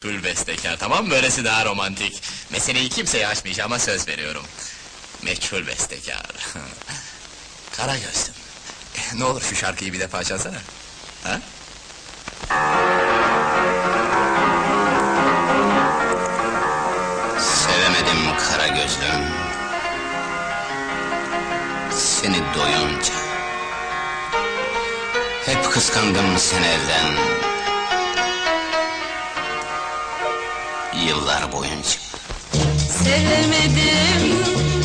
Tül bestekar, tamam? Böylesi daha romantik. Meseleyi kimseye açmayacağıma söz veriyorum. Meçhul bestekar. Kara gözlüm. Ne olur şu şarkıyı bir defa çalsana. Ha? Sevemedim kara gözlüm Seni doyunca Hep kıskandım seni elden Yıllar boyunca. Sevemedim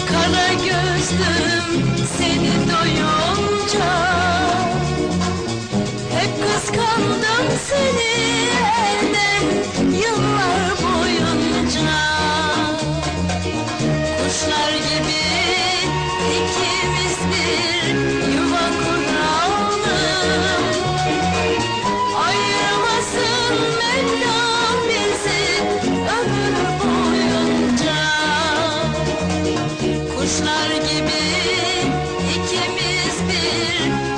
kara gözlüm seni doyunca spin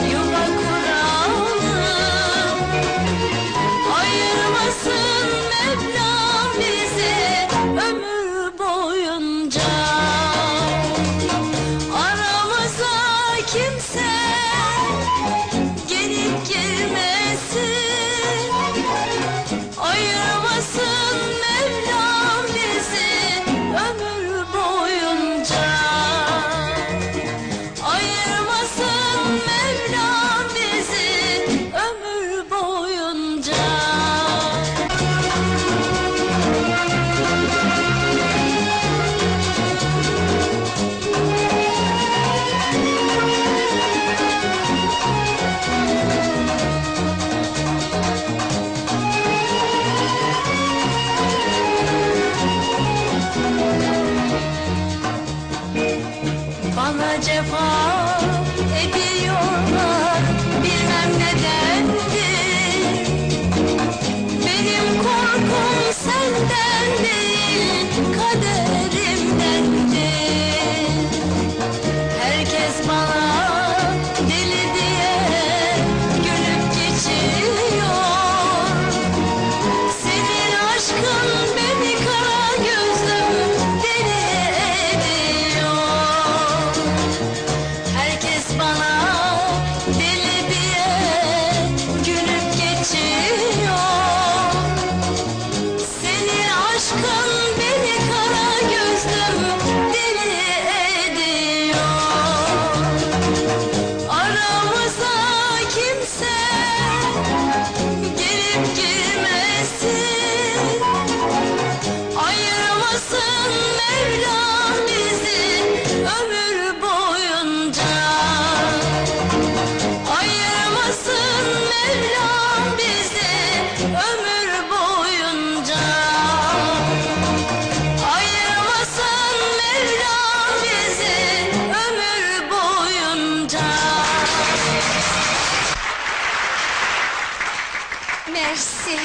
Merci.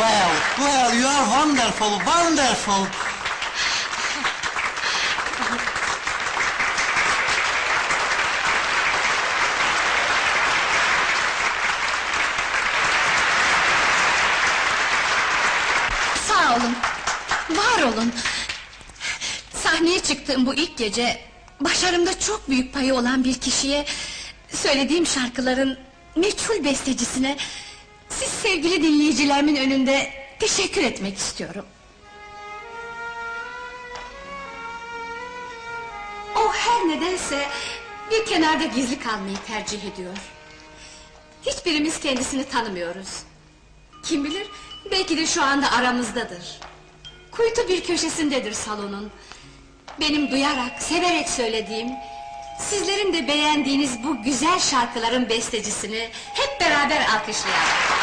Well, well, you are wonderful, wonderful. Sağ olun, var olun. Sahneye çıktığım bu ilk gece... ...başarımda çok büyük payı olan bir kişiye... ...söylediğim şarkıların meçhul bestecisine... ...siz sevgili dinleyicilerimin önünde teşekkür etmek istiyorum. O her nedense bir kenarda gizli kalmayı tercih ediyor. Hiçbirimiz kendisini tanımıyoruz. Kim bilir, belki de şu anda aramızdadır. Kuytu bir köşesindedir salonun. Benim duyarak, severek söylediğim... ...sizlerin de beğendiğiniz bu güzel şarkıların bestecisini... ...hep beraber alkışlayalım.